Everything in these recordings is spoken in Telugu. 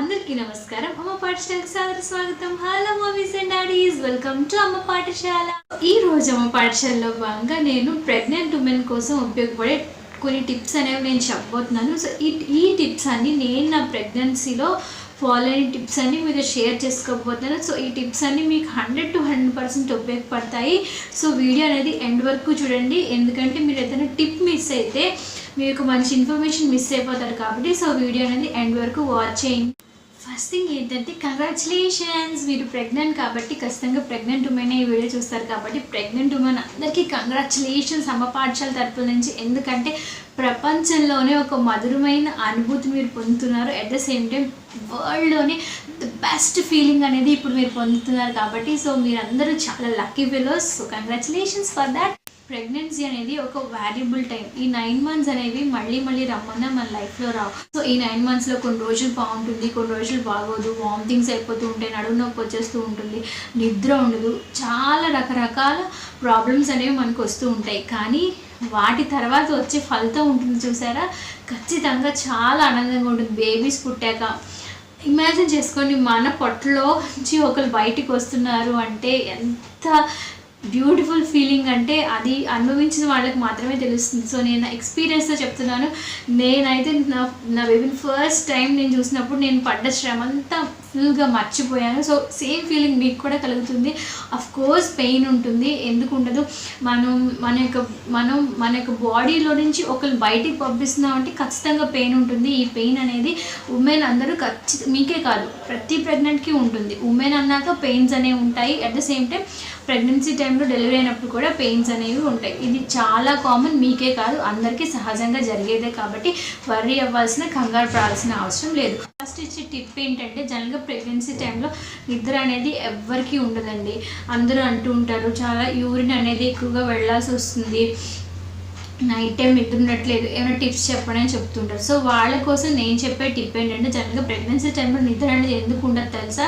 అందరికీ నమస్కారం. అమ్మ పాఠశాలకు సాదర స్వాగతం. Hello mummies and daddies welcome to అమ్మ పాఠశాల. ఈ రోజు అమ్మ పాఠశాలలో భాగంగా నేను ప్రెగ్నెంట్ ఉమెన్ కోసం ఉపయోగపడే కొన్ని టిప్స్ అనేవి నేను చెప్పబోతున్నాను. సో ఈ ఈ టిప్స్ అన్ని నేను నా ప్రెగ్నెన్సీలో ఫాలో అయిన టిప్స్ అన్ని మీతో షేర్ చేసుకోబోతున్నాను. సో ఈ టిప్స్ అన్ని మీకు హండ్రెడ్ టు హండ్రెడ్ పర్సెంట్ ఉపయోగపడతాయి. సో వీడియో అనేది ఎండ్ వరకు చూడండి. ఎందుకంటే మీరు ఏదైనా టిప్ మిస్ అయితే మీకు మంచి ఇన్ఫర్మేషన్ మిస్ అయిపోతారు కాబట్టి సో వీడియో అనేది ఎండ్ వరకు వాచ్ చేయండి. ఫస్ట్ థింగ్ ఏంటంటే కంగ్రాచులేషన్స్ మీరు ప్రెగ్నెంట్ కాబట్టి ఖచ్చితంగా ప్రెగ్నెంట్ ఉమెనే ఈ వీడియో చూస్తారు కాబట్టి ప్రెగ్నెంట్ ఉమెన్ అందరికీ కంగ్రాచులేషన్స్ అమ్మ పాఠశాల తరపుల నుంచి. ఎందుకంటే ప్రపంచంలోనే ఒక మధురమైన అనుభూతి మీరు పొందుతున్నారు. అట్ ద సేమ్ టైం వరల్డ్లోనే ద బెస్ట్ ఫీలింగ్ అనేది ఇప్పుడు మీరు పొందుతున్నారు కాబట్టి సో మీరందరూ చాలా lucky fellows so congratulations for that pregnancy అనేది ఒక వాల్యుబుల్ టైం. ఈ నైన్ మంత్స్ అనేవి మళ్ళీ మళ్ళీ రమ్మన్నా మన లైఫ్లో రావు. సో ఈ నైన్ మంత్స్లో కొన్ని రోజులు బాగుంటుంది కొన్ని రోజులు బాగోదు. వామిటింగ్స్ అయిపోతూ ఉంటాయి నడుము నొప్పి వచ్చేస్తూ ఉంటుంది నిద్ర ఉండదు. చాలా రకరకాల ప్రాబ్లమ్స్ అనేవి మనకు వస్తూ ఉంటాయి. కానీ వాటి తర్వాత వచ్చే ఫలితం ఉంటుంది చూసారా? ఖచ్చితంగా చాలా ఆనందంగా ఉంటుంది. బేబీస్ పుట్టాక. ఇమాజిన్ చేసుకొని మన పొట్టలో నుంచి ఒకరు బయటికి వస్తున్నారు అంటే ఎంత బ్యూటిఫుల్ ఫీలింగ్ అంటే అది అనుభవించిన వాళ్ళకి మాత్రమే తెలుస్తుంది. సో నేను ఎక్స్పీరియన్స్తో చెప్తున్నాను. నేనైతే నా నా బేబీని ఫస్ట్ టైం నేను చూసినప్పుడు నేను పడ్డ శ్రమ అంతా ఫుల్గా మర్చిపోయాను. సో సేమ్ ఫీలింగ్ మీకు కూడా కలుగుతుంది. అఫ్ కోర్స్ పెయిన్ ఉంటుంది. ఎందుకు ఉండదు? మనం మన యొక్క మనం మన యొక్క బాడీలో నుంచి ఒకరు బయటికి పంపిస్తున్నాం అంటే ఖచ్చితంగా పెయిన్ ఉంటుంది. ఈ పెయిన్ అనేది ఉమెన్ అందరూ ఖచ్చిత మీకే కాదు ప్రతి ప్రెగ్నెంట్కి ఉంటుంది. ఉమెన్ అన్నాక పెయిన్స్ అనేవి ఉంటాయి. At the same time pregnancy టైంలో డెలివరీ అయినప్పుడు కూడా పెయిన్స్ అనేవి ఉంటాయి. ఇది చాలా కామన్ మీకే కాదు అందరికీ సహజంగా జరిగేదే కాబట్టి వర్రీ అవ్వాల్సిన కంగారు పడాల్సిన అవసరం లేదు. ఫస్ట్ ఇచ్చే టిప్ ఏంటంటే జనరల్గా ప్రెగ్నెన్సీ టైంలో నిద్ర అనేది ఎవ్వరికీ ఉండదండి. అందరూ అంటూ ఉంటారు చాలా యూరిన్ అనేది ఎక్కువగా వెళ్ళాల్సి వస్తుంది. నైట్ టైం నిద్ర ఉండట్లేదు. ఏమైనా టిప్స్ చెప్పడని చెప్తుంటారు. సో వాళ్ళ కోసం నేను చెప్పే టిప్ ఏంటంటే జనరల్గా ప్రెగ్నెన్సీ టైంలో నిద్ర అనేది ఎందుకు ఉండదు తెలుసా?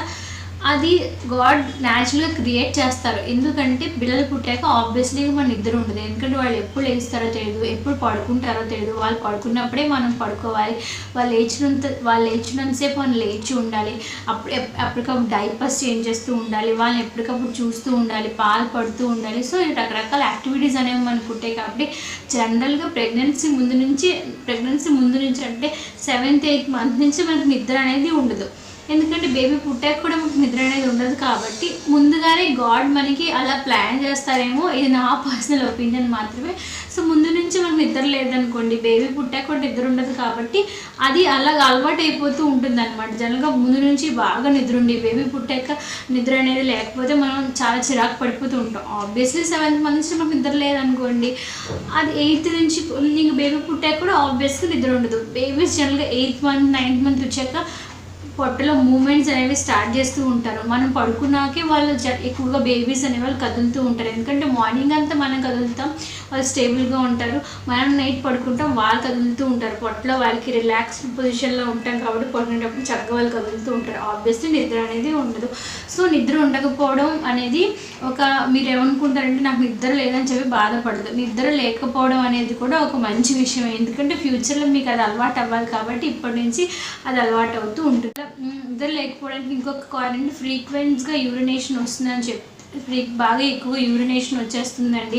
అది గాడ్ న్యాచురల్గా క్రియేట్ చేస్తారు. ఎందుకంటే పిల్లలు పుట్టాక ఆబ్వియస్లీ మన నిద్ర ఉండదు. ఎందుకంటే వాళ్ళు ఎప్పుడు లేస్తారో తెలియదు ఎప్పుడు పడుకుంటారో తెలియదు వాళ్ళు పడుకున్నప్పుడే మనం పడుకోవాలి. వాళ్ళు లేచినంత వాళ్ళు లేచినంతసేపు మనం లేచి ఉండాలి. అప్పుడు ఎప్పటికప్పుడు అప్పటికప్పుడు డైపర్స్ చేంజ్ చేస్తూ ఉండాలి. వాళ్ళని ఎప్పటికప్పుడు చూస్తూ ఉండాలి. పాలు పడుతూ ఉండాలి. సో రకరకాల యాక్టివిటీస్ అనేవి మనకు ఉంటాయి కాబట్టి జనరల్గా ప్రెగ్నెన్సీ ముందు నుంచి ప్రెగ్నెన్సీ ముందు నుంచి అంటే సెవెంత్ ఎయిత్ మంత్ నుంచి మనకు నిద్ర అనేది ఉండదు. ఎందుకంటే బేబీ పుట్టాక కూడా మనకు నిద్ర అనేది ఉండదు కాబట్టి ముందుగానే గాడ్ మనకి అలా ప్లాన్ చేస్తారేమో ఇది నా పర్సనల్ ఒపీనియన్ మాత్రమే. సో ముందు నుంచి మనకు నిద్ర లేదనుకోండి బేబీ పుట్టాక కూడా నిద్ర ఉండదు కాబట్టి అది అలాగ అలవాటు అయిపోతూ ఉంటుంది అనమాట జనరల్గా ముందు నుంచి బాగా నిద్ర ఉండి బేబీ పుట్టాక నిద్ర అనేది లేకపోతే మనం చాలా చిరాకు పడిపోతూ ఉంటాం. ఆబ్వియస్లీ సెవెంత్ మంత్ నుంచి మనకు నిద్ర లేదనుకోండి అది ఎయిత్ నుంచి ఇంక బేబీ పుట్టాక కూడా ఆబ్వియస్గా నిద్ర ఉండదు. బేబీస్ జనరల్గా ఎయిత్ మంత్ నైన్త్ మంత్ వచ్చాక పొట్టలో మూమెంట్స్ అనేవి స్టార్ట్ చేస్తూ ఉంటారు. మనం పడుకున్నాకే వాళ్ళు జ ఎక్కువగా బేబీస్ అనేవాళ్ళు కదులుతూ ఉంటారు. ఎందుకంటే మార్నింగ్ అంతా మనం కదులుతాం వాళ్ళు స్టేబుల్గా ఉంటారు. మనం నైట్ పడుకుంటాం వాళ్ళు కదులుతూ ఉంటారు. పొట్టలో వాళ్ళకి రిలాక్స్డ్ పొజిషన్లో ఉంటాం కాబట్టి పడుకునేటప్పుడు చక్కగా వాళ్ళు కదులుతూ ఉంటారు. ఆబ్వియస్లీ నిద్ర అనేది ఉండదు. సో నిద్ర ఉండకపోవడం అనేది ఒక మీరు ఏమనుకుంటారంటే నాకు నిద్ర లేదని చెప్పి బాధపడదు. నిద్ర లేకపోవడం అనేది కూడా ఒక మంచి విషయం ఎందుకంటే ఫ్యూచర్లో మీకు అది అలవాటు అవ్వాలి కాబట్టి ఇప్పటి నుంచి అది అలవాటు అవుతూ ఉంటుంది. నిద్ర లేకపోవడానికి ఇంకొక కారణం ఫ్రీక్వెన్స్గా యూరినేషన్ వస్తుందని చెప్పి బాగా ఎక్కువ యూరినేషన్ వచ్చేస్తుందండి.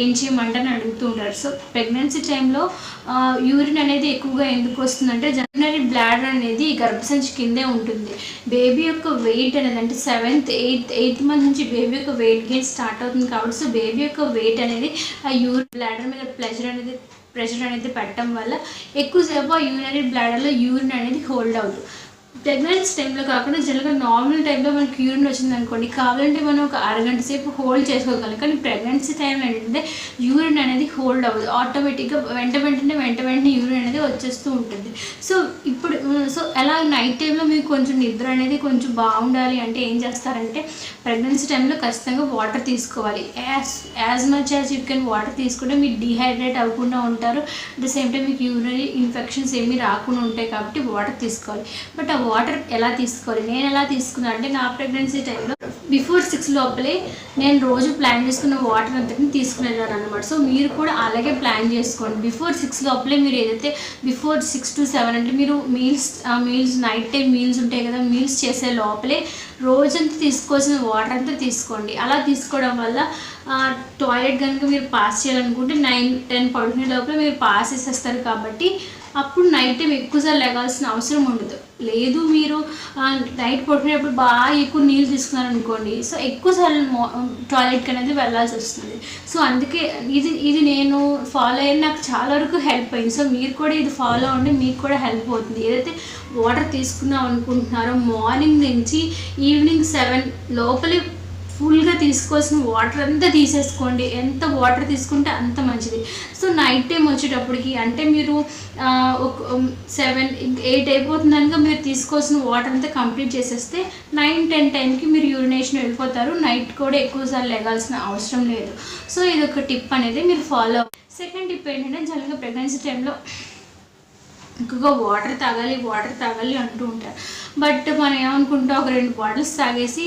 ఏం చేయమంటని అడుగుతూ ఉంటారు సో ప్రెగ్నెన్సీ టైంలో యూరిన్ అనేది ఎక్కువగా ఎందుకు వస్తుందంటే జనరీ బ్లాడర్ అనేది గర్భసంచి కిందే ఉంటుంది. బేబీ యొక్క వెయిట్ అనేది అంటే సెవెంత్ ఎయిత్ ఎయిత్ మంత్ నుంచి బేబీ యొక్క వెయిట్ గెయిన్ స్టార్ట్ అవుతుంది కాబట్టి సో బేబీ యొక్క వెయిట్ అనేది ఆ యూరిన్ బ్లాడర్ మీద ప్రెషర్ అనేది ప్రెషర్ అనేది పెట్టడం వల్ల ఎక్కువసేపు ఆ యూరినరీ బ్లాడర్లో యూరిన్ అనేది హోల్డ్ అవుతుంది. ప్రెగ్నెన్సీ టైంలో కాకుండా జనరల్గా నార్మల్ టైంలో మనకి యూరిన్ వచ్చింది అనుకోండి కావాలంటే మనం ఒక అరగంట సేపు హోల్డ్ చేసుకోగలం. కానీ ప్రెగ్నెన్సీ టైంలో ఏంటంటే యూరిన్ అనేది హోల్డ్ అవ్వదు. ఆటోమేటిక్గా వెంట వెంటనే వెంట వెంటనే యూరిన్ అనేది వచ్చేస్తూ ఉంటుంది. సో ఇప్పుడు సో ఎలా నైట్ టైంలో మీకు కొంచెం నిద్ర అనేది కొంచెం బాగుండాలి అంటే ఏం చేస్తారంటే ప్రెగ్నెన్సీ టైంలో ఖచ్చితంగా వాటర్ తీసుకోవాలి. As as much as you can water తీసుకుంటే మీరు డిహైడ్రేట్ అవ్వకుండా ఉంటారు. అట్ ద సేమ్ టైం మీకు యూరినరీ ఇన్ఫెక్షన్స్ ఏమీ రాకుండా ఉంటాయి కాబట్టి వాటర్ తీసుకోవాలి. బట్ ఆ వాటర్ ఎలా తీసుకోవాలి నేను ఎలా తీసుకున్నాను అంటే నా ప్రెగ్నెన్సీ టైంలో బిఫోర్ సిక్స్ లోపలే నేను రోజు ప్లాన్ చేసుకున్న వాటర్ అంతటిని తీసుకునేదాన్ని అనమాట సో మీరు కూడా అలాగే ప్లాన్ చేసుకోండి. బిఫోర్ సిక్స్ లోపలే మీరు ఏదైతే బిఫోర్ సిక్స్ టు సెవెన్ అంటే మీరు meals meals night time meals ఉంటాయి కదా మీల్స్ చేసే లోపలే రోజంతా తీసుకోవాల్సిన వాటర్ అంతా తీసుకోండి. అలా తీసుకోవడం వల్ల టాయిలెట్ కనుక మీరు పాస్ చేయాలనుకుంటే నైన్ టెన్ పడుకునే లోపల మీరు పాస్ చేసేస్తారు కాబట్టి అప్పుడు నైట్ టైం ఎక్కువసార్లు లేగాల్సిన అవసరం ఉండదు. లేదు మీరు నైట్ పడుకునేటప్పుడు బాగా ఎక్కువ నీళ్ళు తీసుకున్నారు అనుకోండి సో ఎక్కువసార్లు టాయిలెట్కి అనేది వెళ్ళాల్సి వస్తుంది. సో అందుకే ఇది ఇది నేను ఫాలో అయ్యి నాకు చాలా వరకు హెల్ప్ అయింది. సో మీరు కూడా ఇది ఫాలో అవ్వండి మీకు కూడా హెల్ప్ అవుతుంది. ఏదైతే వాటర్ తీసుకుందాం అనుకుంటున్నారో మార్నింగ్ నుంచి ఈవినింగ్ సెవెన్ లోపలి ఫుల్గా తీసుకోవాల్సిన వాటర్ అంతా తీసేసుకోండి. ఎంత వాటర్ తీసుకుంటే అంత మంచిది. సో నైట్ టైం వచ్చేటప్పటికి అంటే మీరు ఒక సెవెన్ ఎయిట్ అయిపోతుందనుక మీరు తీసుకోవాల్సిన వాటర్ అంతా కంప్లీట్ చేసేస్తే నైన్ టెన్ టైంకి మీరు యూరినేషన్ వెళ్ళిపోతారు. నైట్ కూడా ఎక్కువసార్లు లేగాల్సిన అవసరం లేదు. సో ఇది ఒక టిప్ అనేది మీరు ఫాలో సెకండ్ టిప్ ఏంటంటే జనరల్గా ప్రెగ్నెన్సీ టైంలో ఎక్కువగా వాటర్ తాగాలి వాటర్ తాగాలి అంటూ ఉంటారు. బట్ మనం ఏమనుకుంటాం ఒక రెండు బాటిల్స్ తాగేసి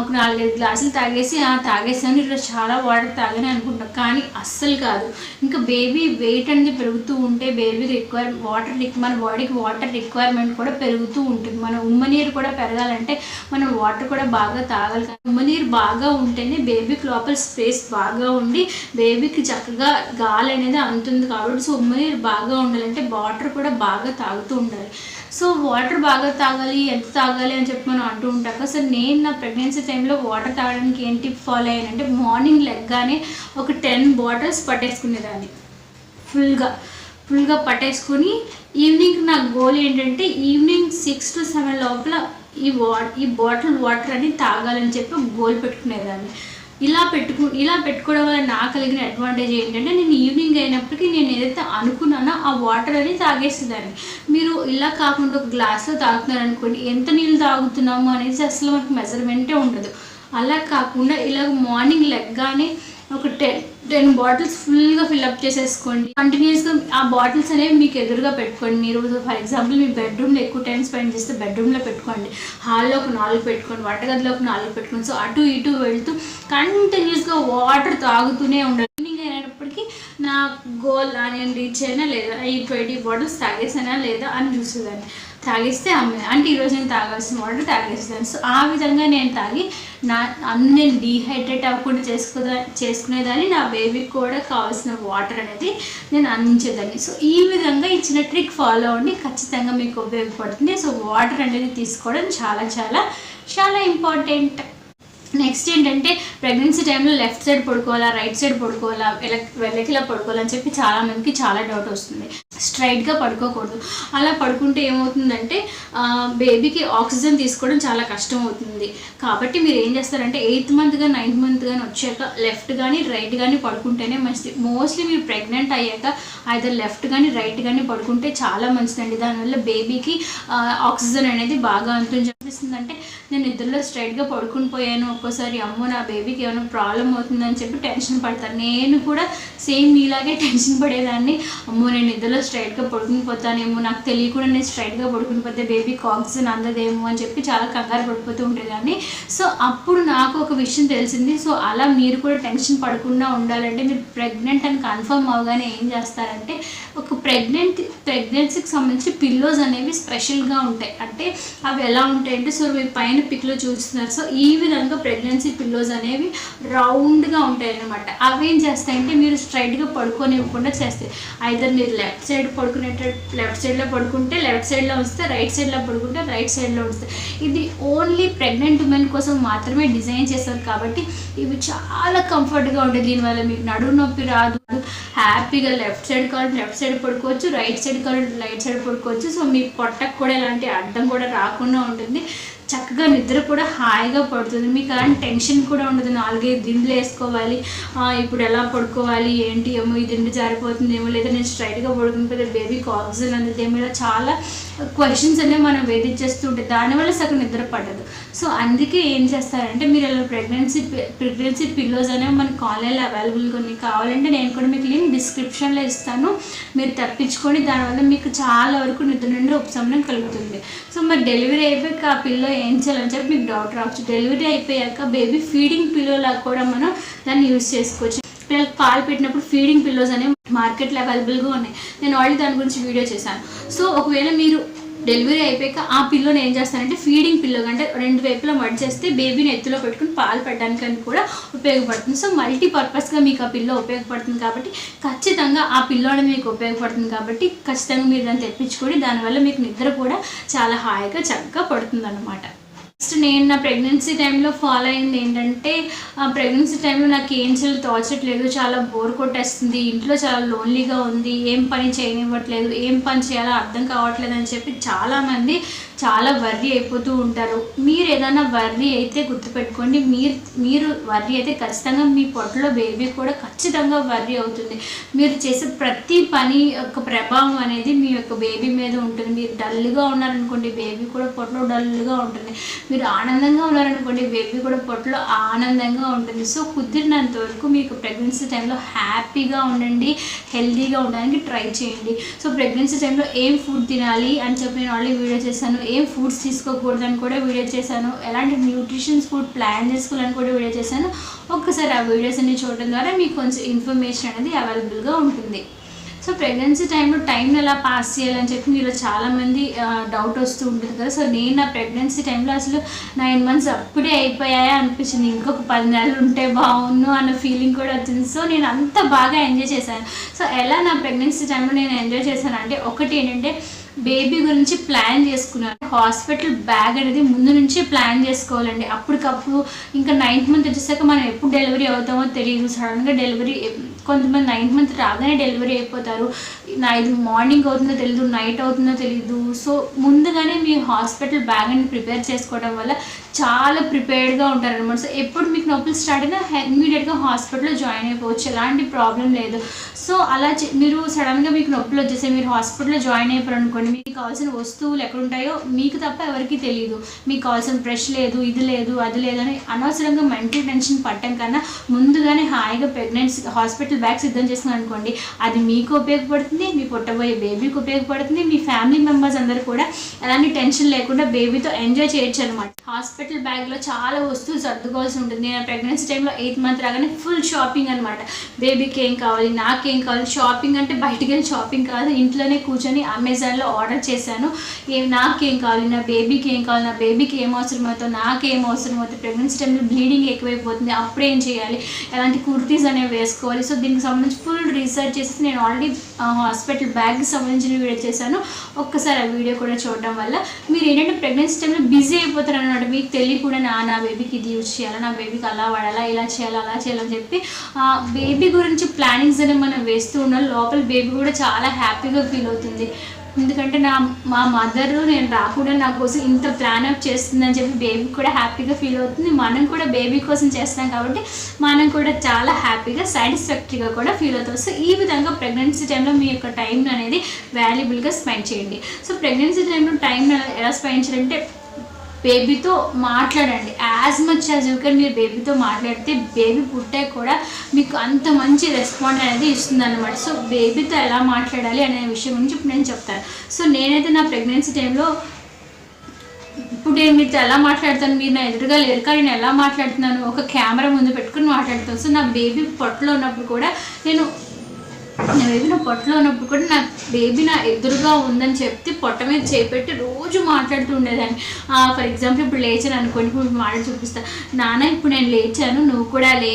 ఒక నాలుగైదు గ్లాసులు తాగేసి తాగేసాను. ఇట్లా చాలా వాటర్ తాగని అనుకుంటాం. కానీ అస్సలు కాదు. ఇంకా బేబీ వెయిట్ అనేది పెరుగుతూ ఉంటే బేబీ రిక్వైర్ వాటర్ మన బాడీకి వాటర్ రిక్వైర్మెంట్ కూడా పెరుగుతూ ఉంటుంది. మన ఉమ్మ నీరు కూడా పెరగాలంటే మనం వాటర్ కూడా బాగా తాగాలి. కానీ ఉమ్మ నీరు బాగా ఉంటేనే బేబీకి లోపల స్పేస్ బాగా ఉండి బేబీకి చక్కగా గాలి అనేది అందుతుంది కాబట్టి. సో ఉమ్మనీరు బాగా ఉండాలంటే వాటర్ కూడా బాగా తాగుతూ ఉండాలి. సో వాటర్ బాగా తాగాలి ఎంత తాగాలి అని చెప్పి మనం అంటూ ఉంటాం కదా. సో నేను నా ప్రెగ్నెన్సీ టైంలో వాటర్ తాగడానికి ఏం టిప్ ఫాలో అయ్యానంటే మార్నింగ్ లెగ్గానే ఒక టెన్ బాటిల్స్ పట్టేసుకునేదాన్ని. ఫుల్గా ఫుల్గా పట్టేసుకుని ఈవినింగ్ నా గోల్ ఏంటంటే ఈవినింగ్ సిక్స్ టు సెవెన్ లోపల ఈ వా ఈ బాటిల్ వాటర్ అని తాగాలని చెప్పి గోల్ పెట్టుకునేదాన్ని. ఇలా పెట్టుకు ఇలా పెట్టుకోవడం వల్ల నాకు కలిగిన అడ్వాంటేజ్ ఏంటంటే నేను ఈవినింగ్ అయినప్పటికీ నేను ఏదైతే అనుకున్నానో ఆ వాటర్ అని తాగేసేదాన్ని. మీరు ఇలా కాకుండా ఒక గ్లాస్లో తాగుతున్నారు అనుకోండి ఎంత నీళ్ళు తాగుతున్నాము అనేది అసలు మనకు మెజర్మెంటే ఉండదు. అలా కాకుండా ఇలా మార్నింగ్ లెగ్గానే ఒక టెన్ టెన్ బాటిల్స్ ఫుల్గా ఫిల్అప్ చేసేసుకోండి. కంటిన్యూస్గా ఆ బాటిల్స్ అనేవి మీకు ఎదురుగా పెట్టుకోండి. మీరు ఫర్ ఎగ్జాంపుల్ మీ బెడ్రూమ్లో ఎక్కువ టైం స్పెండ్ చేస్తే బెడ్రూమ్లో పెట్టుకోండి. హాల్లో ఒక నాలుగు పెట్టుకోండి. వంటగదిలో ఒక నాలుగు పెట్టుకోండి. సో అటు ఇటు వెళ్తూ కంటిన్యూస్గా వాటర్ తాగుతూనే ఉండాలి ఈవినింగ్ అయినప్పటికీ నా గోల్ నేను రీచ్ అయినా లేదా ఈ ట్వంటీ బాటిల్స్ తాగేసానా లేదా అని చూసేదాన్ని. తాగిస్తే అమ్మే. అంటే ఈరోజు నేను తాగాల్సిన వాటర్ తాగేస్తాను. సో ఆ విధంగా నేను తాగి నా అన్ని నేను డీహైడ్రేట్ అవ్వకుండా చేసుకునే చేసుకునేదాన్ని. నా బేబీకి కూడా కావాల్సిన వాటర్ అనేది నేను అందించేదాన్ని. సో ఈ విధంగా ఇచ్చిన ట్రిక్ ఫాలో అవ్వండి. ఖచ్చితంగా మీకు ఉపయోగపడుతుంది. సో వాటర్ అనేది తీసుకోవడం చాలా చాలా చాలా ఇంపార్టెంట్. నెక్స్ట్ ఏంటంటే ప్రెగ్నెన్సీ టైంలో లెఫ్ట్ సైడ్ పడుకోవాలా రైట్ సైడ్ పడుకోవాలా వెళ్ళకిలా పడుకోవాలని చెప్పి చాలా మందికి చాలా డౌట్ వస్తుంది. స్ట్రైట్గా పడుకోకూడదు. అలా పడుకుంటే ఏమవుతుందంటే బేబీకి ఆక్సిజన్ తీసుకోవడం చాలా కష్టం అవుతుంది. కాబట్టి మీరు ఏం చేస్తారంటే ఎయిత్ మంత్ కానీ నైన్త్ మంత్ కానీ వచ్చాక లెఫ్ట్ కానీ రైట్ కానీ పడుకుంటేనే మంచిది. మోస్ట్లీ మీరు ప్రెగ్నెంట్ అయ్యాక ఐదర్ లెఫ్ట్ కానీ రైట్ కానీ పడుకుంటే చాలా మంచిదండి. దానివల్ల బేబీకి ఆక్సిజన్ అనేది బాగా అంతం అనిపిస్తుంది అంటే నేను నిద్రలో స్ట్రైట్గా పడుకుని పోయాను ఒక్కోసారి అమ్మో నా బేబీకి ఏమైనా ప్రాబ్లం అవుతుందని చెప్పి టెన్షన్ పడతాను నేను కూడా సేమ్ మీలాగే టెన్షన్ పడేదాన్ని. అమ్మో నేను నిద్రలో స్ట్రైట్గా పడుకుని పోతానేమో నాకు తెలియకుండా నేను స్ట్రైట్గా పడుకుని పోతే బేబీకి ఆక్సిజన్ అందదేమో అని చెప్పి చాలా కంగారు పడిపోతూ ఉండేదాన్ని. సో అప్పుడు నాకు ఒక విషయం తెలిసింది. సో అలా మీరు కూడా టెన్షన్ పడకుండా ఉండాలంటే మీరు ప్రెగ్నెంట్ అని కన్ఫర్మ్ అవగానే ఏం చేస్తారంటే ఒక ప్రెగ్నెంట్ ప్రెగ్నెన్సీకి సంబంధించి పిల్లోస్ అనేవి స్పెషల్గా ఉంటాయి. అంటే అవి ఎలా ఉంటాయంటే సో మీ పైన పిక్లో చూస్తున్నారు సో ఈ విధంగా ప్రెగ్నెన్సీ పిల్లోస్ అనేవి రౌండ్గా ఉంటాయి అన్నమాట అవి ఏం చేస్తాయంటే మీరు స్ట్రైట్గా పడుకోనివ్వకుండా చేస్తాయి. ఐదర్ మీరు లెఫ్ట్ సైడ్ పడుకునేటట్టు లెఫ్ట్ సైడ్లో పడుకుంటే లెఫ్ట్ సైడ్లో వస్తే రైట్ సైడ్లో పడుకుంటే రైట్ సైడ్లో వస్తాయి ఇది ఓన్లీ ప్రెగ్నెంట్ ఉమెన్ కోసం మాత్రమే డిజైన్ చేస్తారు కాబట్టి ఇవి చాలా కంఫర్ట్గా ఉంటుంది దీనివల్ల మీకు నడుము నొప్పి రాదు హ్యాపీగా లెఫ్ట్ సైడ్ కావాలంటే లెఫ్ట్ సైడ్ పడుకోవచ్చు రైట్ సైడ్ కావాలంటే రైట్ సైడ్ పడుకోవచ్చు. సో మీ పొట్టకు కూడా ఎలాంటి అడ్డం కూడా రాకుండా ఉంటుంది. చక్కగా నిద్ర కూడా హాయిగా పడుతుంది. మీకు అలాంటి టెన్షన్ కూడా ఉండదు. నాలుగైదు దిండ్లు వేసుకోవాలి. ఇప్పుడు ఎలా పడుకోవాలి ఏంటి ఏమో ఈ దిండు జారిపోతుందేమో లేదా నేను స్ట్రైట్గా పడుకుంటే బేబీకి ఆక్సిజన్ అందుదేమో ఇలా చాలా క్వశ్చన్స్ అనేవి మనం వేధించేస్తూ ఉంటాయి. దానివల్ల సగం నిద్ర పడదు. సో అందుకే ఏం చేస్తారంటే మీరు ఇలా ప్రెగ్నెన్సీ ప్రెగ్నెన్సీ పిల్లోస్ అనేవి మన కాలేజీలో అవైలబుల్గా ఉన్నాయి కావాలంటే నేను కూడా మీకు లింక్ డిస్క్రిప్షన్లో ఇస్తాను. మీరు తప్పించుకొని దానివల్ల మీకు చాలా వరకు నిద్ర నుండి ఉపశమనం కలుగుతుంది. సో మరి డెలివరీ అయిపోయి ఆ పిల్ల ఏం చేయాలని చెప్పి మీకు డౌట్ రావచ్చు. డెలివరీ అయిపోయాక బేబీ ఫీడింగ్ పిల్లోలా కూడా మనం దాన్ని యూస్ చేసుకోవచ్చు. పిల్లలకు పాలు పెట్టినప్పుడు ఫీడింగ్ పిల్లోస్ అనేవి మార్కెట్లో అవైలబుల్గా ఉన్నాయి. నేను ఆల్రెడీ దాని గురించి వీడియో చేశాను. సో ఒకవేళ మీరు డెలివరీ అయిపోయాక ఆ పిల్లోని ఏం చేస్తానంటే ఫీడింగ్ పిల్లో అంటే రెండు వైపులా మడ్ చేస్తే బేబీని ఎత్తులో పెట్టుకుని పాలు పెట్టడానికి కూడా ఉపయోగపడుతుంది. సో మల్టీ పర్పస్గా మీకు ఆ పిల్లో ఉపయోగపడుతుంది కాబట్టి ఖచ్చితంగా ఆ పిల్లోని మీకు ఉపయోగపడుతుంది కాబట్టి ఖచ్చితంగా మీరు దాన్ని తెప్పించుకొని దానివల్ల మీకు నిద్ర కూడా చాలా హాయిగా చక్కగా పడుతుంది అన్నమాట నెక్స్ట్ నేను నా ప్రెగ్నెన్సీ టైంలో ఫాలో అయింది ఏంటంటే ఆ ప్రెగ్నెన్సీ టైంలో నాకు ఏం చేయాలి తోచట్లేదు చాలా బోర్ కొట్టేస్తుంది ఇంట్లో చాలా లోన్లీగా ఉంది ఏం పని చేయనివ్వట్లేదు ఏం పని చేయాలో అర్థం కావట్లేదు అని చెప్పి చాలామంది చాలా వర్రీ అయిపోతూ ఉంటారు. మీరు ఏదైనా వర్రీ అయితే గుర్తుపెట్టుకోండి మీరు మీరు వర్రీ అయితే ఖచ్చితంగా మీ పొట్టలో బేబీ కూడా ఖచ్చితంగా వర్రీ అవుతుంది. మీరు చేసే ప్రతి పని యొక్క ప్రభావం అనేది మీ యొక్క బేబీ మీద ఉంటుంది. మీరు డల్గా ఉన్నారనుకోండి బేబీ కూడా పొట్టలో డల్గా ఉంటుంది. మీరు ఆనందంగా ఉన్నారనుకోండి బేబీ కూడా పొట్టలో ఆనందంగా ఉంటుంది. సో కుదిరినంత వరకు మీకు ప్రెగ్నెన్సీ టైంలో హ్యాపీగా ఉండండి హెల్తీగా ఉండడానికి ట్రై చేయండి. సో ప్రెగ్నెన్సీ టైంలో ఏం ఫుడ్ తినాలి అని చెప్పి నేను ఆల్రెడీ వీడియో చేశాను. ఏం ఫుడ్స్ తీసుకోకూడదని కూడా వీడియో చేశాను. ఎలాంటి న్యూట్రిషన్స్ ఫుడ్ ప్లాన్ చేసుకోవాలని కూడా వీడియో చేశాను. ఒక్కసారి ఆ వీడియోస్ అన్ని చూడడం ద్వారా మీకు కొంచెం ఇన్ఫర్మేషన్ అనేది అవైలబుల్గా ఉంటుంది. సో ప్రెగ్నెన్సీ టైంలో టైం ఎలా పాస్ చేయాలని చెప్పి మీలో చాలామంది డౌట్ వస్తూ ఉంటుంది కదా. సో నేను నా ప్రెగ్నెన్సీ టైంలో అసలు నైన్ మంత్స్ అప్పుడే అయిపోయాయా అనిపించింది. ఇంకొక పది నెలలు ఉంటే బాగున్ను అన్న ఫీలింగ్ కూడా వచ్చింది. సో నేను అంత బాగా ఎంజాయ్ చేశాను. సో ఎలా నా ప్రెగ్నెన్సీ టైంలో నేను ఎంజాయ్ చేశాను అంటే ఒకటి ఏంటంటే బేబీ గురించి ప్లాన్ చేసుకున్నాను. హాస్పిటల్ బ్యాగ్ అనేది ముందు నుంచే ప్లాన్ చేసుకోవాలండి. అప్పటికప్పుడు ఇంకా నైన్త్ మంత్ వచ్చేసాక మనం ఎప్పుడు డెలివరీ అవుతామో తెలియదు. సడన్గా డెలివరీ కొంతమంది నైన్త్ మంత్ రాగానే డెలివరీ అయిపోతారు. నా ఇది మార్నింగ్ అవుతుందో తెలియదు నైట్ అవుతుందో తెలియదు సో ముందుగానే మీ హాస్పిటల్ బ్యాగ్ అని ప్రిపేర్ చేసుకోవడం వల్ల చాలా ప్రిపేర్డ్గా ఉంటారనమాట సో ఎప్పుడు మీకు నొప్పులు స్టార్ట్ అయినా ఇమీడియట్గా హాస్పిటల్లో జాయిన్ అయిపోవచ్చు. ఎలాంటి ప్రాబ్లం లేదు. సో అలా చే- మీరు సడన్గా మీకు నొప్పులు వచ్చేసి మీరు హాస్పిటల్లో జాయిన్ అయిపోయారు అనుకోండి మీకు కావాల్సిన వస్తువులు ఎక్కడ ఉంటాయో మీకు తప్ప ఎవరికి తెలియదు మీకు కావాల్సిన బ్రష్ లేదు ఇది లేదు అది లేదు అని అనవసరంగా మెంటల్ టెన్షన్ పట్టడం కన్నా ముందుగానే హాయిగా ప్రెగ్నెన్సీ హాస్పిటల్ బ్యాగ్ సిద్ధం చేసుకుని అనుకోండి అది మీకు ఉపయోగపడుతుంది మీ పుట్టబోయే బేబీకి ఉపయోగపడుతుంది మీ ఫ్యామిలీ మెంబర్స్ అందరూ కూడా ఎలాంటి టెన్షన్ లేకుండా బేబీతో ఎంజాయ్ చేయొచ్చు అనమాట హాస్పిటల్ బ్యాగ్లో చాలా వస్తువులు సర్దుకోవాల్సి ఉంటుంది. నేను ప్రెగ్నెన్సీ టైంలో ఎయిత్ మంత్ రాగానే ఫుల్ షాపింగ్ అనమాట బేబీకి ఏం కావాలి నాకేం కావాలి షాపింగ్ అంటే బయటికి వెళ్ళి షాపింగ్ కాదు ఇంట్లోనే కూర్చొని అమెజాన్లో ఆర్డర్ చేశాను. ఏం నాకేం కావాలి నా బేబీకి ఏం కావాలి నా బేబీకి ఏం అవసరం నాకేం అవసరం అవుతుంది ప్రెగ్నెన్సీ టైంలో బ్లీడింగ్ ఎక్కువైపోతుంది అప్పుడు ఏం చేయాలి? ఎలాంటి కుర్తీస్ అనేవి వేసుకోవాలి? సో దీనికి సంబంధించి ఫుల్ రీసెర్చ్ చేసి నేను ఆల్రెడీ హాస్పిటల్ బ్యాగ్కి సంబంధించిన వీడియో చేశాను. ఒక్కసారి ఆ వీడియో కూడా చూడడం వల్ల మీరు ఏంటంటే ప్రెగ్నెన్సీ టైంలో బిజీ అయిపోతారు అన్నమాట. మీకు తెలియకుండా నా నా బేబీకి ఇది యూజ్ చేయాలా నా బేబీకి అలా వాడాలా ఇలా చేయాలా అలా చేయాలని చెప్పి బేబీ గురించి ప్లానింగ్స్ అనేవి మనం వేస్తూ ఉన్నాం లోపల బేబీ కూడా చాలా హ్యాపీగా ఫీల్ అవుతుంది. ఎందుకంటే నా మా మదర్ నేను రాకుండా నా కోసం ఇంత ప్లాన్ అప్ చేస్తుందని చెప్పి బేబీ కూడా హ్యాపీగా ఫీల్ అవుతుంది. మనం కూడా బేబీ కోసం చేస్తాం కాబట్టి మనం కూడా చాలా హ్యాపీగా సాటిస్ఫాక్టరీగా కూడా ఫీల్ అవుతాం. సో ఈ విధంగా ప్రెగ్నెన్సీ టైంలో మీ యొక్క టైం అనేది వాల్యుబుల్గా స్పెండ్ చేయండి. సో ప్రెగ్నెన్సీ టైంలో టైం ఎలా స్పెండ్ చేయాలంటే బేబీతో మాట్లాడండి. As much as you can మీరు బేబీతో మాట్లాడితే బేబీ పుట్టే కూడా మీకు అంత మంచి రెస్పాండ్ అనేది ఇస్తుంది అనమాట సో బేబీతో ఎలా మాట్లాడాలి అనే విషయం గురించి ఇప్పుడు నేను చెప్తాను. సో నేనైతే నా ప్రెగ్నెన్సీ టైంలో ఇప్పుడు నేను మీతో ఎలా మాట్లాడతాను మీరు నా ఎదురుగా లేరు కానీ నేను ఎలా మాట్లాడుతున్నాను ఒక కెమెరా ముందు పెట్టుకుని మాట్లాడుతాను. సో నా బేబీ పొట్టలో ఉన్నప్పుడు కూడా నేను నేను బేబీ నా పొట్టలో ఉన్నప్పుడు కూడా నా బేబీ నా ఎదురుగా ఉందని చెప్తే పొట్ట మీద చేపెట్టి రోజు మాట్లాడుతూ ఉండేదాన్ని. ఫర్ ఎగ్జాంపుల్ ఇప్పుడు లేచాను అనుకోండి ఇప్పుడు మాట్లాడి చూపిస్తా. నాన్న ఇప్పుడు నేను లేచాను నువ్వు కూడా లే.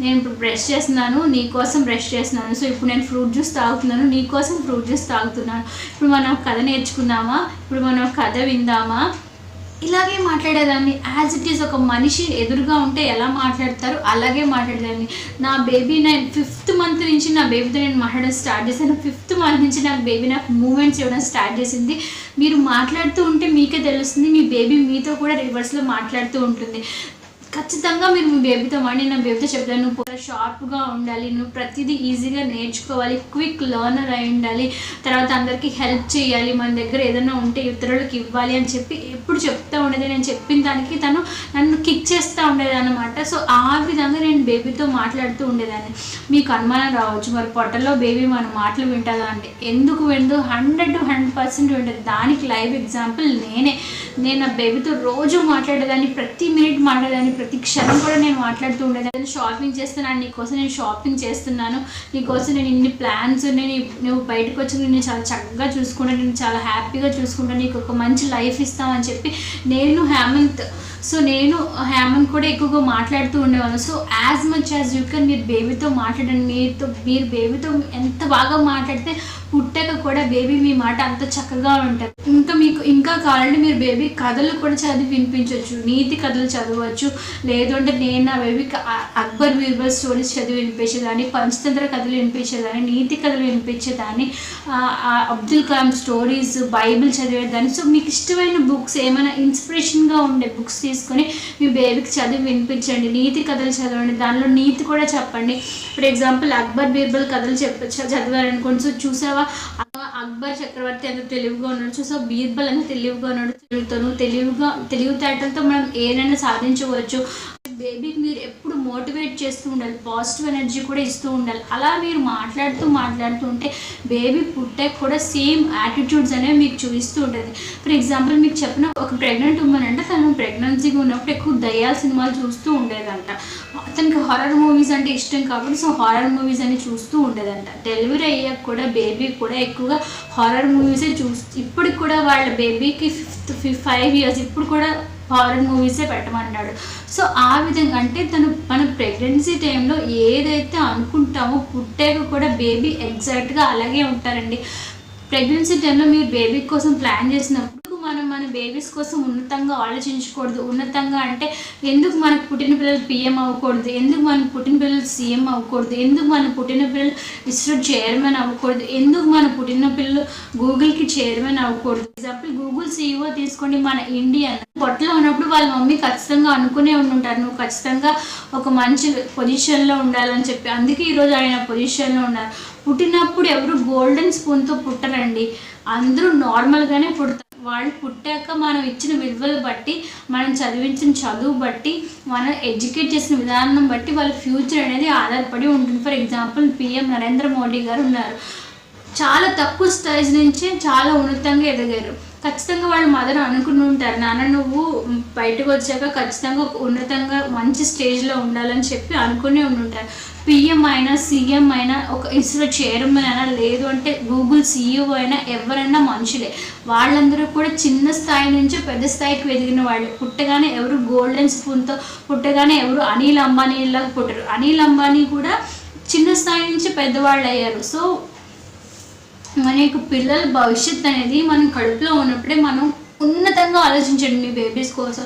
నేను ఇప్పుడు బ్రష్ చేస్తున్నాను నీ కోసం బ్రష్ చేస్తున్నాను. సో ఇప్పుడు నేను ఫ్రూట్ జ్యూస్ తాగుతున్నాను నీ కోసం ఫ్రూట్ జ్యూస్ తాగుతున్నాను. ఇప్పుడు మనం కథ నేర్చుకుందామా? ఇప్పుడు మనం కథ విందామా? ఇలాగే మాట్లాడేదాన్ని. యాజ్ ఇట్ ఈస్ ఒక మనిషి ఎదురుగా ఉంటే ఎలా మాట్లాడతారు? అలాగే మాట్లాడేదాన్ని. నా బేబీ నేను ఫిఫ్త్ మంత్ నుంచి నా బేబీతో నేను మాట్లాడడం స్టార్ట్ చేశాను. ఫిఫ్త్ మంత్ నుంచి నాకు బేబీ నాకు మూమెంట్స్ ఇవ్వడం స్టార్ట్ చేసింది. మీరు మాట్లాడుతూ ఉంటే మీకే తెలుస్తుంది. మీ బేబీ మీతో కూడా రివర్స్లో మాట్లాడుతూ ఉంటుంది. ఖచ్చితంగా మీరు మీ బేబీతో మాట నా బేబీతో చెప్తాను. నువ్వు చాలా షార్ప్గా ఉండాలి. నువ్వు ప్రతిదీ ఈజీగా నేర్చుకోవాలి. క్విక్ లర్నర్ అయి ఉండాలి. తర్వాత అందరికీ హెల్ప్ చేయాలి. మన దగ్గర ఏదైనా ఉంటే ఇతరులకు ఇవ్వాలి అని చెప్పి ఎప్పుడు చెప్తూ ఉండేది. నేను చెప్పిన దానికి తను నన్ను కిక్ చేస్తూ ఉండేది అనమాట సో ఆ విధంగా నేను బేబీతో మాట్లాడుతూ ఉండేదాన్ని. మీకు అనుమానం రావచ్చు. మరి పొట్టలో బేబీ మన మాటలు వింటుందా అంటే ఎందుకు విందు హండ్రెడ్ టు హండ్రెడ్ పర్సెంట్ వింటుంది. దానికి లైవ్ ఎగ్జాంపుల్ నేనే. నేను ఆ బేబీతో రోజు మాట్లాడేదాన్ని. ప్రతి మినిట్ మాట్లాడేదాన్ని. ప్రతి క్షణం కూడా నేను మాట్లాడుతూ ఉండేదాన్ని. షాపింగ్ చేస్తున్నాను నీకోసం నేను షాపింగ్ చేస్తున్నాను నీకోసం నేను ఇన్ని ప్లాన్స్ నేను నువ్వు బయటకు వచ్చి నేను చాలా చక్కగా చూసుకుంటాను నేను చాలా హ్యాపీగా చూసుకుంటాను నీకు ఒక మంచి లైఫ్ ఇస్తామని చెప్పి నేను హేమంత్ సో నేను హేమంత్ కూడా ఎక్కువగా మాట్లాడుతూ ఉండేవాళ్ళు. So as much as you can మీరు బేబీతో మాట్లాడండి మీతో మీరు బేబీతో ఎంత బాగా మాట్లాడితే పుట్టాక కూడా బేబీ మీ మాట అంత చక్కగా ఉంటుంది. ఇంకా మీకు ఇంకా కావాలంటే మీరు బేబీ కథలు కూడా చదివి వినిపించవచ్చు నీతి కథలు చదవచ్చు. లేదంటే నేను నా బేబీకి అక్బర్ బీర్బల్ స్టోరీస్ చదివి వినిపించేదాన్ని పంచతంత్ర కథలు వినిపించేదాన్ని నీతి కథలు వినిపించేదాన్ని అబ్దుల్ కలాం స్టోరీస్ బైబిల్ చదివేదాన్ని. సో మీకు ఇష్టమైన బుక్స్ ఏమైనా ఇన్స్పిరేషన్గా ఉండే బుక్స్ తీసుకొని మీ బేబీకి చదివి వినిపించండి. నీతి కథలు చదవండి. దానిలో నీతి కూడా చెప్పండి. ఫర్ ఎగ్జాంపుల్ అక్బర్ బీర్బల్ కథలు చెప్ప చదివారనుకోండి. సో చూసావా అక్బర్ చక్రవర్తి ఎంత తెలివిగా ఉన్నాడు చూసావా బీర్బల్ ఎంత తెలివిగా ఉన్నాడు తెలివితోను తెలివిగా తెలివితేటలతో మనం ఏదైనా సాధించవచ్చు. బేబీకి మీరు ఎప్పుడు మోటివేట్ చేస్తూ ఉండాలి పాజిటివ్ ఎనర్జీ కూడా ఇస్తూ ఉండాలి. అలా మీరు మాట్లాడుతూ మాట్లాడుతూ ఉంటే బేబీ పుట్టాక కూడా సేమ్ యాటిట్యూడ్స్ అనేవి మీకు చూపిస్తూ ఉంటుంది. ఫర్ ఎగ్జాంపుల్ మీకు చెప్పిన ఒక ప్రెగ్నెంట్ ఉమెన్ అంటే తను ప్రెగ్నెన్సీగా ఉన్నప్పుడు ఎక్కువ దయ్యాల సినిమాలు చూస్తూ ఉండేదంట. తనకి హారర్ మూవీస్ అంటే ఇష్టం కాబట్టి సో హారర్ మూవీస్ అని చూస్తూ ఉండేదంట. డెలివరీ అయ్యాక కూడా బేబీ కూడా ఎక్కువగా హారర్ మూవీసే చూస్తూ ఇప్పటికి కూడా వాళ్ళ బేబీకి ఫిఫ్త్ ఫైవ్ ఇయర్స్ ఇప్పుడు కూడా హారర్ మూవీసే పెట్టమన్నాడు సో ఆ విధంగా అంటే తను మన ప్రెగ్నెన్సీ టైంలో ఏదైతే అనుకుంటామో పుట్టాక కూడా బేబీ ఎగ్జాక్ట్గా అలాగే ఉంటారండి. ప్రెగ్నెన్సీ టైంలో మీరు బేబీ కోసం ప్లాన్ చేసినప్పుడు మనం మన బేబీస్ కోసం ఉన్నతంగా ఆలోచించకూడదు. ఉన్నతంగా అంటే ఎందుకు మనకు పుట్టిన పిల్లలు పిఎం అవ్వకూడదు? ఎందుకు మన పుట్టిన పిల్లలు సీఎం అవ్వకూడదు? ఎందుకు మన పుట్టిన పిల్లలు ఇస్రో చైర్మన్ అవ్వకూడదు? ఎందుకు మన పుట్టిన పిల్లలు గూగుల్కి చైర్మన్ అవ్వకూడదు? ఎగ్జాంపుల్ గూగుల్ సీఈఓ తీసుకోండి. మన ఇండియా పొట్టలో ఉన్నప్పుడు వాళ్ళ మమ్మీ ఖచ్చితంగా అనుకునే ఉంటారు నువ్వు ఖచ్చితంగా ఒక మంచి పొజిషన్లో ఉండాలని చెప్పి. అందుకే ఈరోజు ఆయన పొజిషన్లో ఉన్నారు. పుట్టినప్పుడు ఎవరు గోల్డెన్ స్పూన్తో పుట్టరండి. అందరూ నార్మల్గానే పుడతారు. వాళ్ళు పుట్టాక మనం ఇచ్చిన విలువలు బట్టి మనం చదివించిన చదువు బట్టి మనం ఎడ్యుకేట్ చేసిన విధానం బట్టి వాళ్ళ ఫ్యూచర్ అనేది ఆధారపడి ఉంటుంది. For example PM Narendra Modi గారు ఉన్నారు. చాలా తక్కువ స్టేజ్ నుంచే చాలా ఉన్నతంగా ఎదిగారు. ఖచ్చితంగా వాళ్ళు మదర్ అనుకుని ఉంటారు. నాన్న నువ్వు బయటకు వచ్చాక ఖచ్చితంగా ఉన్నతంగా మంచి స్టేజ్లో ఉండాలని చెప్పి అనుకునే ఉంటారు పిఎం అయినా సీఎం అయినా ఒక ఇస్రో చైర్మన్ అయినా లేదు అంటే గూగుల్ సీఈఓ అయినా ఎవరైనా మనుషులే. వాళ్ళందరూ కూడా చిన్న స్థాయి నుంచి పెద్ద స్థాయికి ఎదిగిన వాళ్ళు. పుట్టగానే ఎవరు గోల్డెన్ స్పూన్తో పుట్టగానే ఎవరు అనిల్ అంబానీలాగా పుట్టరు. అనిల్ అంబానీ కూడా చిన్న స్థాయి నుంచి పెద్దవాళ్ళు అయ్యారు. సో మన యొక్క పిల్లల భవిష్యత్ అనేది మనం కడుపులో ఉన్నప్పుడే మనం ఉన్నతంగా ఆలోచించండి మీ బేబీస్ కోసం.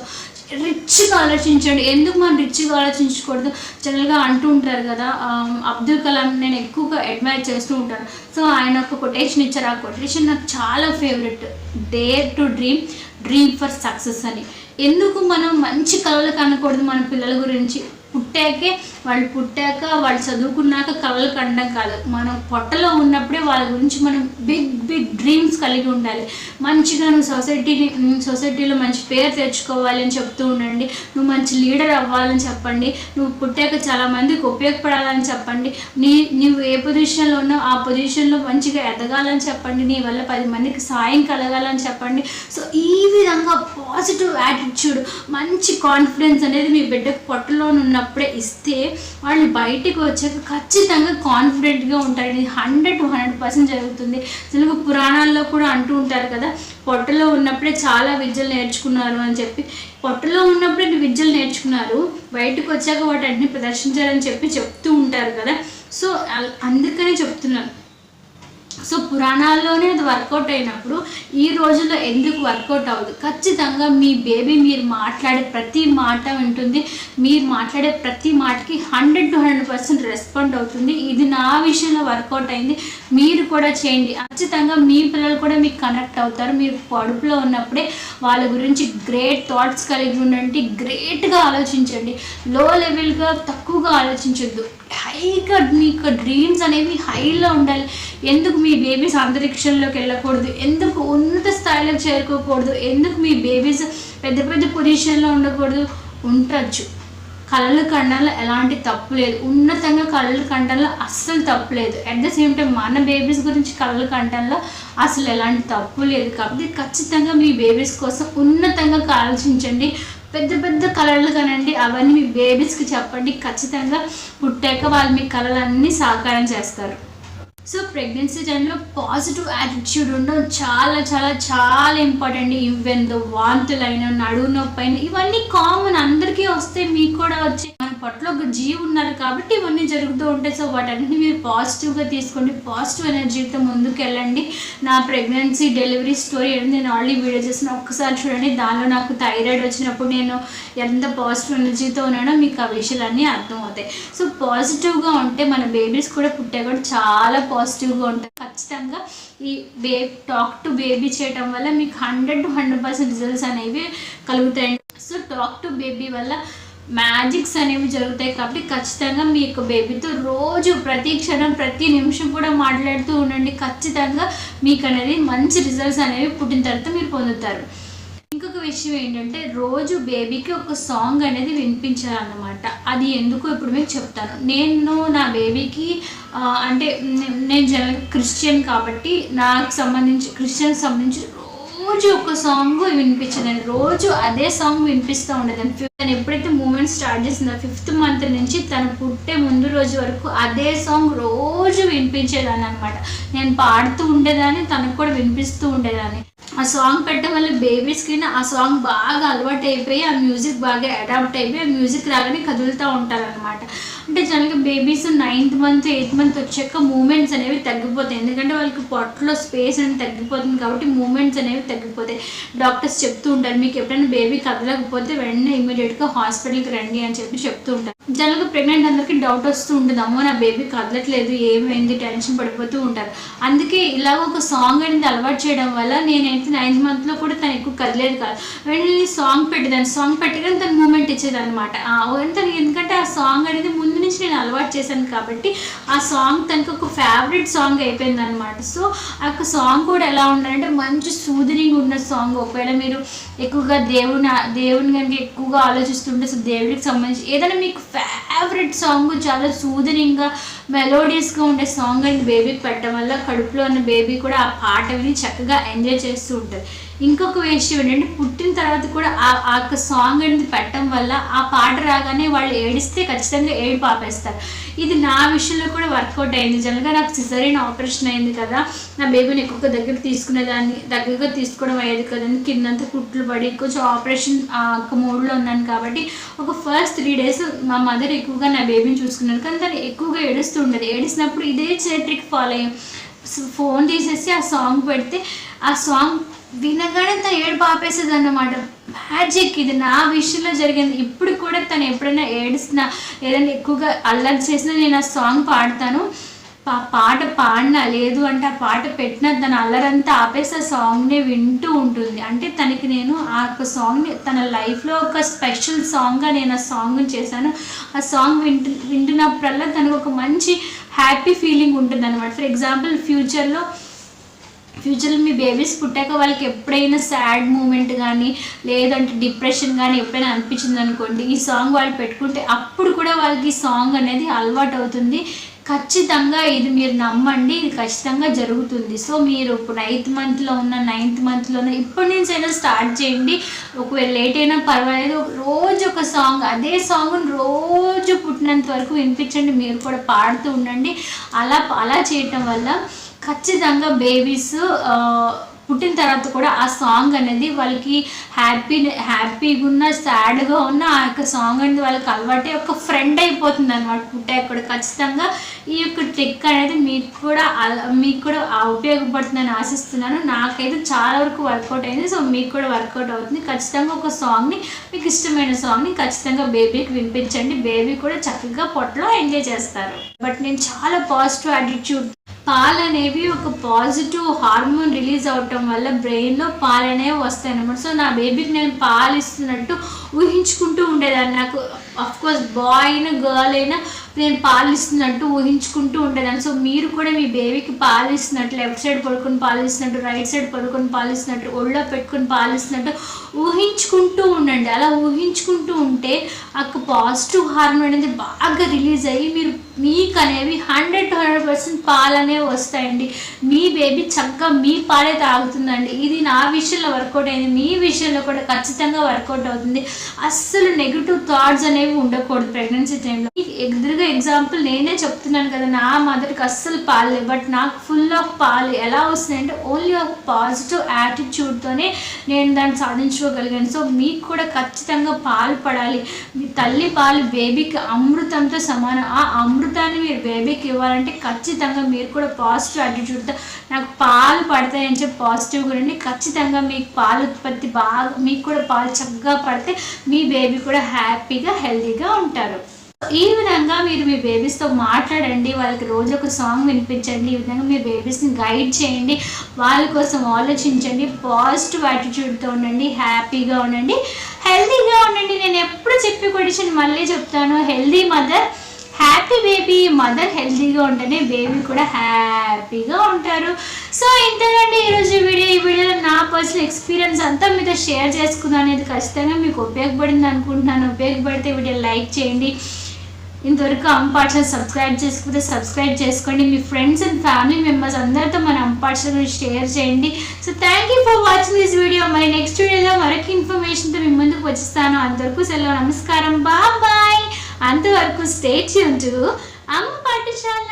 రిచ్గా ఆలోచించండి. ఎందుకు మనం రిచ్గా ఆలోచించకూడదు? జనరల్గా అంటూ ఉంటారు కదా అబ్దుల్ కలాం నేను ఎక్కువగా అడ్మైర్ చేస్తూ ఉంటాను. సో ఆయన ఒక కొటేషన్ ఇచ్చారు. ఆ కొటేషన్ నాకు చాలా favourite dare to dream dream for success అని. ఎందుకు మనం మంచి కళలు కనకూడదు మన పిల్లల గురించి? పుట్టాకే వాళ్ళు పుట్టాక వాళ్ళు చదువుకున్నాక కళలు కండం కాదు. మనం పొట్టలో ఉన్నప్పుడే వాళ్ళ గురించి మనం బిగ్ బిగ్ డ్రీమ్స్ కలిగి ఉండాలి. మంచిగా నువ్వు సొసైటీని సొసైటీలో మంచి పేరు తెచ్చుకోవాలి అని చెప్తూ ఉండండి. నువ్వు మంచి లీడర్ అవ్వాలని చెప్పండి. నువ్వు పుట్టాక చాలా మందికి ఉపయోగపడాలని చెప్పండి. నీ నువ్వు ఏ పొజిషన్లో ఉన్నావు ఆ పొజిషన్లో మంచిగా ఎదగాలని చెప్పండి. నీ వల్ల పది మందికి సాయం కలగాలని చెప్పండి. సో ఈ విధంగా పాజిటివ్ యాటిట్యూడ్ మంచి కాన్ఫిడెన్స్ అనేది మీ బిడ్డకు పొట్టలో ఉన్నప్పుడే ఇస్తే వాళ్ళు బయటకు వచ్చాక ఖచ్చితంగా కాన్ఫిడెంట్గా ఉంటారు. ఇది హండ్రెడ్ టు హండ్రెడ్ పర్సెంట్ జరుగుతుంది. తెలుగు పురాణాల్లో కూడా అంటూ ఉంటారు కదా పొట్టలో ఉన్నప్పుడే చాలా విద్యలు నేర్చుకున్నారు అని చెప్పి. పొట్టలో ఉన్నప్పుడే విద్యలు నేర్చుకున్నారు. బయటకు వచ్చాక వాటి అన్ని ప్రదర్శించాలని చెప్పి చెప్తూ ఉంటారు కదా. సో అందుకనే చెప్తున్నాను. సో పురాణాల్లోనే అది వర్కౌట్ అయినప్పుడు ఈ రోజుల్లో ఎందుకు వర్కౌట్ అవ్వదు? ఖచ్చితంగా మీ బేబీ మీరు మాట్లాడే ప్రతి మాట వింటుంది. మీరు మాట్లాడే ప్రతి మాటకి hundred to hundred percent respond అవుతుంది. ఇది నా విషయంలో వర్కౌట్ అయింది. మీరు కూడా చేయండి. ఖచ్చితంగా మీ పిల్లలు కూడా మీకు కనెక్ట్ అవుతారు. మీరు పొడుపులో ఉన్నప్పుడే వాళ్ళ గురించి గ్రేట్ థాట్స్ కలిగి ఉండండి. గ్రేట్గా ఆలోచించండి. లో లెవెల్గా తక్కువగా ఆలోచించొద్దు. హైగా మీకు డ్రీమ్స్ అనేవి హైలో ఉండాలి. ఎందుకు మీ బేబీస్ అంతరిక్షంలోకి వెళ్ళకూడదు. ఎందుకు? ఉన్నత స్థాయిలో చేరుకోకూడదు. ఎందుకు మీ బేబీస్ పెద్ద పెద్ద పొజిషన్లో ఉండకూడదు? ఉండొచ్చు. కళలు కండంలో ఎలాంటి తప్పు లేదు. ఉన్నతంగా కళలు కండంలో అస్సలు తప్పు లేదు. అట్ ద సేమ్ టైం మన బేబీస్ గురించి కళలు కండంలో అసలు ఎలాంటి తప్పు లేదు. కాబట్టి ఖచ్చితంగా మీ బేబీస్ కోసం ఉన్నతంగా ఆలోచించండి. పెద్ద పెద్ద కళలు కనండి. అవన్నీ మీ బేబీస్కి చెప్పండి. ఖచ్చితంగా పుట్టాక వాళ్ళు మీ కళలన్నీ సాకారం చేస్తారు. సో ప్రెగ్నెన్సీ టైంలో పాజిటివ్ యాటిట్యూడ్ ఉండడం చాలా చాలా చాలా ఇంపార్టెంట్ ఈవెన్ ద వాంతులైన నడువు నొప్పి అయినా ఇవన్నీ కామన్ అందరికీ వస్తే మీకు కూడా వచ్చే. మన పట్ల ఒక జీవి ఉన్నారు కాబట్టి ఇవన్నీ జరుగుతూ ఉంటాయి. సో వాటన్నిటిని మీరు పాజిటివ్గా తీసుకోండి. పాజిటివ్ ఎనర్జీతో ముందుకు వెళ్ళండి నా ప్రెగ్నెన్సీ డెలివరీ స్టోరీ ఏంటి? నేను ఆల్రెడీ వీడియో చేసిన ఒక్కసారి చూడండి. దానిలో నాకు థైరాయిడ్ వచ్చినప్పుడు నేను ఎంత పాజిటివ్ ఎనర్జీతో ఉన్నానో మీకు ఆ విషయాలన్నీ అర్థమవుతాయి. సో పాజిటివ్గా ఉంటే మన బేబీస్ కూడా పుట్టే కూడా చాలా పాజిటివ్గా ఉంటుంది ఖచ్చితంగా ఈ బే టాక్ టు బేబీ చేయటం వల్ల మీకు hundred to hundred percent results అనేవి కలుగుతాయి సో టాక్ టు బేబీ వల్ల మ్యాజిక్స్ అనేవి జరుగుతాయి కాబట్టి ఖచ్చితంగా మీ యొక్క బేబీతో రోజు ప్రతి క్షణం ప్రతి నిమిషం కూడా మాట్లాడుతూ ఉండండి. ఖచ్చితంగా మీకు అనేది మంచి రిజల్ట్స్ అనేవి పుట్టిన తర్వాత మీరు పొందుతారు. విషయం ఏంటంటే రోజు బేబీకి ఒక సాంగ్ అనేది వినిపించాలన్నమాట. అది ఎందుకు ఇప్పుడు మీకు చెప్తాను. నేను నా బేబీకి అంటే నేను జనరల్ క్రిస్టియన్ కాబట్టి నాకు సంబంధించి క్రిస్టియన్ సంబంధించి రోజు ఒక సాంగ్ వినిపించేదాన్ని రోజు అదే సాంగ్ వినిపిస్తూ ఉండేదాన్ని తను ఎప్పుడైతే మూమెంట్ స్టార్ట్ చేసిందో ఫిఫ్త్ మంత్ నుంచి తను పుట్టే ముందు రోజు వరకు అదే సాంగ్ రోజు వినిపించేదాన్ని అనమాట నేను పాడుతూ ఉండేదాన్ని తనకు కూడా వినిపిస్తూ ఉండేదాన్ని. ఆ సాంగ్ పెట్టడం వల్ల బేబీస్కి ఆ సాంగ్ బాగా అలవాటు అయిపోయి ఆ మ్యూజిక్ బాగా అడాప్ట్ అయిపోయి ఆ మ్యూజిక్ రాగానే కదులుతూ ఉంటారనమాట అంటే జనరల్గా babies ninth month eighth month వచ్చాక మూమెంట్స్ అనేవి తగ్గిపోతాయి. ఎందుకంటే వాళ్ళకి పొట్టలో స్పేస్ అనేది తగ్గిపోతుంది కాబట్టి మూమెంట్స్ అనేవి తగ్గిపోతాయి. డాక్టర్స్ చెప్తూ ఉంటారు మీకు ఎప్పుడైనా బేబీ కదలకపోతే వెంటనే ఇమీడియట్ ఇమీడియట్గా హాస్పిటల్కి రండి అని చెప్పి చెప్తూ ఉంటారు. జనరల్గా ప్రెగ్నెంట్ అందరికీ డౌట్ వస్తూ ఉంటుంది. అమ్మో నా బేబీ కదలట్లేదు ఏమైంది టెన్షన్ పడిపోతూ ఉంటారు. అందుకే ఇలాగ ఒక సాంగ్ అనేది అలవాటు చేయడం వల్ల నేనైతే నైన్త్ మంత్లో కూడా తను ఎక్కువ కదలేదు కాదు. వెంటనే సాంగ్ పెట్టేదాన్ని. సాంగ్ పెట్టగానే తను మూమెంట్ ఇచ్చేదనమాట తను ఎందుకంటే ఆ సాంగ్ అనేది ముందు నుంచి నేను అలవాటు చేశాను కాబట్టి ఆ సాంగ్ తనకు ఒక ఫేవరెట్ సాంగ్ అయిపోయింది అనమాట సో ఆ యొక్క సాంగ్ కూడా ఎలా ఉండాలంటే మంచి సూదరింగ్ ఉన్న సాంగ్. ఒకవేళ మీరు ఎక్కువగా దేవుని దేవుని కనుక ఎక్కువగా ఆలోచిస్తుంటే అసలు దేవుడికి సంబంధించి ఏదైనా మీకు ఫేవరెట్ సాంగ్ చాలా సూదరింగ్గా మెలోడియస్గా ఉండే సాంగ్ అండ్ బేబీకి పెట్టడం వల్ల కడుపులో ఉన్న బేబీ కూడా ఆ పాట విని చక్కగా ఎంజాయ్ చేస్తూ ఉంటుంది ఇంకొక విషయం ఏంటంటే పుట్టిన తర్వాత కూడా ఆ యొక్క సాంగ్ అనేది పెట్టడం వల్ల ఆ పాట రాగానే వాళ్ళు ఏడిస్తే ఖచ్చితంగా ఏడు ఆపేస్తారు ఇది నా విషయంలో కూడా వర్కౌట్ అయింది. జనరల్గా నాకు సిజరీన్ ఆపరేషన్ అయింది కదా. నా బేబీని ఎక్కువ దగ్గర తీసుకునేదాన్ని. దగ్గరగా తీసుకోవడం అయ్యేది కదండి కిందంతా కుట్లు పడి కొంచెం ఆపరేషన్ మూడ్లో ఉన్నాను కాబట్టి ఒక ఫస్ట్ త్రీ డేస్ మా మదర్ ఎక్కువగా నా బేబీని చూసుకున్నాను. కానీ తను ఎక్కువగా ఏడుస్తూ ఉండేది. ఏడిసినప్పుడు ఇదే ట్రిక్ ఫాలో అయ్యాం ఫోన్ తీసేసి ఆ సాంగ్ పెడితే ఆ సాంగ్ వినగానే తను ఏడుపు ఆపేసేది అన్నమాట మ్యాజిక్ ఇది. నా విషయంలో జరిగింది. ఇప్పుడు కూడా తను ఎప్పుడైనా ఏడిసినా ఏదైనా ఎక్కువగా అల్లరి చేసినా నేను ఆ సాంగ్ పాడతాను. పా పాట పాడినా లేదు అంటే ఆ పాట పెట్టిన తన అల్లరంతా ఆపేసి ఆ సాంగ్ని వింటూ ఉంటుంది. అంటే తనకి నేను ఆ యొక్క సాంగ్ని తన లైఫ్లో ఒక స్పెషల్ సాంగ్గా నేను ఆ సాంగ్ని చేశాను. ఆ సాంగ్ వింటు వింటున్నప్పుడల్లా తనకు ఒక మంచి హ్యాపీ ఫీలింగ్ ఉంటుంది అనమాట ఫర్ ఎగ్జాంపుల్ ఫ్యూచర్లో ఫ్యూచర్లో మీ బేబీస్ పుట్టాక వాళ్ళకి ఎప్పుడైనా సాడ్ మూమెంట్ కానీ లేదంటే డిప్రెషన్ కానీ ఎప్పుడైనా అనిపించింది అనుకోండి ఈ సాంగ్ వాళ్ళు పెట్టుకుంటే అప్పుడు కూడా వాళ్ళకి ఈ సాంగ్ అనేది అలవాటు అవుతుంది. ఖచ్చితంగా ఇది మీరు నమ్మండి ఇది ఖచ్చితంగా జరుగుతుంది. సో మీరు ఇప్పుడు నైన్త్ మంత్లో ఉన్న నైన్త్ మంత్లో ఉన్న ఇప్పటి నుంచి అయినా స్టార్ట్ చేయండి. ఒకవేళ లేట్ అయినా పర్వాలేదు రోజు ఒక సాంగ్ అదే సాంగ్ రోజు పుట్టినంత వరకు వినిపించండి మీరు కూడా పాడుతూ ఉండండి. అలా అలా చేయటం వల్ల ఖచ్చితంగా బేబీస్ పుట్టిన తర్వాత కూడా ఆ సాంగ్ అనేది వాళ్ళకి హ్యాపీ హ్యాపీగా ఉన్న సాడ్గా ఉన్న ఆ యొక్క సాంగ్ అనేది వాళ్ళకి అలవాటే ఒక ఫ్రెండ్ అయిపోతుంది అనమాట పుట్టాక కూడా ఖచ్చితంగా ఈ యొక్క ట్రిక్ అనేది మీకు కూడా అల- మీకు కూడా ఉపయోగపడుతుందని ఆశిస్తున్నాను. నాకైతే చాలా వరకు వర్కౌట్ అయింది సో మీకు కూడా వర్కౌట్ అవుతుంది. ఖచ్చితంగా ఒక సాంగ్ని మీకు ఇష్టమైన సాంగ్ని ఖచ్చితంగా బేబీకి వినిపించండి. బేబీ కూడా చక్కగా పొట్టలో ఎంజాయ్ చేస్తారు. బట్ నేను చాలా పాజిటివ్ యాటిట్యూడ్ పాలు అనేవి ఒక పాజిటివ్ హార్మోన్ రిలీజ్ అవటం వల్ల బ్రెయిన్లో పాలు అనేవి వస్తాయి సో నా బేబీకి నేను పాలు ఇస్తున్నట్టు ఊహించుకుంటూ ఉండేదాన్ని. నాకు అఫ్కోర్స్ బాయ్ అయినా గర్ల్ అయినా నేను పాలు ఇస్తున్నట్టు ఊహించుకుంటూ ఉండేదాన్ని. సో మీరు కూడా మీ బేబీకి పాలు ఇస్తున్నట్టు లెఫ్ట్ సైడ్ పడుకొని పాలు ఇస్తున్నట్టు రైట్ సైడ్ పడుకొని పాలు ఇస్తున్నట్టు ఒళ్ళో పెట్టుకొని పాలు ఇస్తున్నట్టు ఊహించుకుంటూ ఉండండి. అలా ఊహించుకుంటూ ఉంటే ఆ పాజిటివ్ హార్మోన్ అనేది బాగా రిలీజ్ అయ్యి మీరు మీకు అనేవి హండ్రెడ్ టు హండ్రెడ్ పర్సెంట్ పాలు అనేవి వస్తాయండి. మీ బేబీ చక్కగా మీ పాలే తాగుతుందండి. ఇది నా విషయంలో వర్కౌట్ అయింది. మీ విషయంలో కూడా ఖచ్చితంగా వర్కౌట్ అవుతుంది. అస్సలు నెగిటివ్ థాట్స్ అనేవి ఉండకూడదు ప్రెగ్నెన్సీ టైంలో ఎదురుగా ఎగ్జాంపుల్ నేనే చెప్తున్నాను కదా నా మదర్కి అస్సలు పాలే బట్ నాకు ఫుల్ ఆఫ్ పాలు. ఎలా వస్తున్నాయంటే ఓన్లీ ఒక పాజిటివ్ యాటిట్యూడ్తోనే నేను దాన్ని సాధించుకోగలిగాను. సో మీకు కూడా ఖచ్చితంగా పాలు పడాలి. మీ తల్లి పాలు బేబీకి అమృతంతో సమానం. ఆ అమృతాన్ని మీరు బేబీకి ఇవ్వాలంటే ఖచ్చితంగా మీరు కూడా పాజిటివ్ యాటిట్యూడ్తో నాకు పాలు పడతాయని చెప్పి పాజిటివ్గా ఉండి ఖచ్చితంగా మీకు పాలు ఉత్పత్తి బాగా మీకు కూడా పాలు చక్కగా పడితే మీ బేబీ కూడా హ్యాపీగా హెల్తీగా ఉంటారు. ఈ విధంగా మీరు మీ బేబీస్తో మాట్లాడండి వాళ్ళకి రోజు ఒక సాంగ్ వినిపించండి ఈ విధంగా మీ బేబీస్ని గైడ్ చేయండి వాళ్ళ కోసం ఆలోచించండి పాజిటివ్ యాటిట్యూడ్తో ఉండండి హ్యాపీగా ఉండండి హెల్తీగా ఉండండి. నేను ఎప్పుడు చెప్పి కొడిషన్ మళ్ళీ చెప్తాను. Healthy mother happy baby mother హెల్తీగా ఉంటేనే బేబీ కూడా హ్యాపీగా ఉంటారు. సో ఇంతేనండి ఈరోజు వీడియో. ఈ వీడియోలో నా పర్సనల్ ఎక్స్పీరియన్స్ అంతా మీతో షేర్ చేసుకున్నాను అనేది ఖచ్చితంగా మీకు ఉపయోగపడింది అనుకుంటున్నాను. ఉపయోగపడితే వీడియో లైక్ చేయండి. ఇంతవరకు అంపార్చర్ సబ్స్క్రైబ్ చేసుకుంటే సబ్స్క్రైబ్ చేసుకోండి. మీ ఫ్రెండ్స్ అండ్ ఫ్యామిలీ మెంబర్స్ అందరితో మన అంపార్చర్ షేర్ చేయండి. So thank you for watching this video మరి నెక్స్ట్ వీడియోలో మరొక ఇన్ఫర్మేషన్తో మీ ముందుకు వచ్చిస్తాను. అంతవరకు సెలవు. నమస్కారం. బాయ్. అంతవరకు స్టేట్ యూన్ టు అమ్మ పాఠశాల